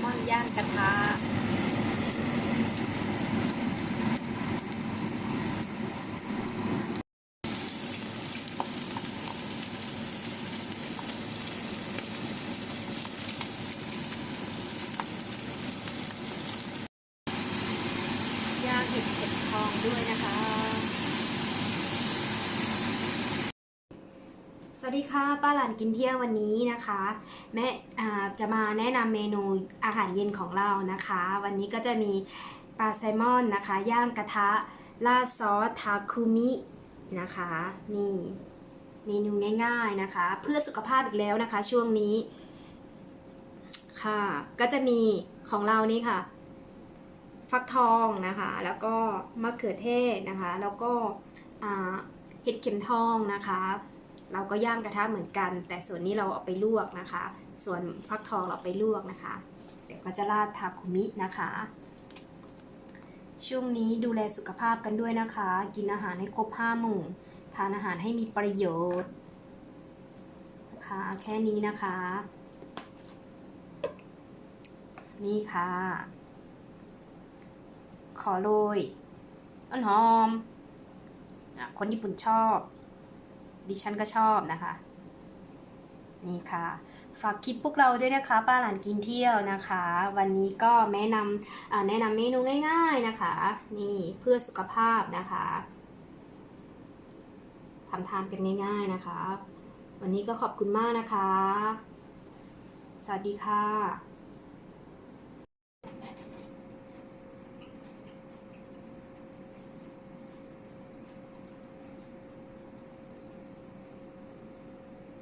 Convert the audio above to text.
หม้อย่างกระทะย่างเห็ดเข็ดทองด้วยนะคะ สวัสดีค่ะป้าหลานกินเที่ยววันนี้นะคะแม่จะมาแนะนำเมนูอาหารเย็นของเรานะคะ วันนี้ก็จะมีปลาแซลมอนนะคะ ย่างกระทะราดซอสทาคุมินะคะ นี่เมนูง่ายๆนะคะ เพื่อสุขภาพอีกแล้วนะคะ ช่วงนี้ค่ะ ก็จะมีของเรานี่ค่ะ ฟักทองนะคะ แล้วก็มะเขือเทศนะคะ แล้วก็เห็ดเข็มทองนะคะ เราก็ย่างกระทะเหมือนกัน แต่ส่วนนี้เราเอาไปลวกนะคะ ส่วนฟักทองเราไปลวกนะคะ เดี๋ยวก็จะราดทาคุมินะคะ ช่วงนี้ดูแลสุขภาพกันด้วยนะคะ กินอาหารให้ครบห้าหมู่ ทานอาหารให้มีประโยชน์นะคะแค่นี้นะคะ นี่ค่ะ ขอโรยต้นหอมอะคนญี่ปุ่นชอบ ดิฉันก็ชอบนะคะ นี่ค่ะ ฝากคลิปพวกเราด้วยนะคะป้าหลานกินเที่ยวนะคะ วันนี้ก็แนะนำแนะนำเมนูง่าย ๆนะคะ นี่เพื่อสุขภาพนะคะทำทานกันง่ายๆนะคะ วันนี้ก็ขอบคุณมากนะคะ สวัสดีค่ะ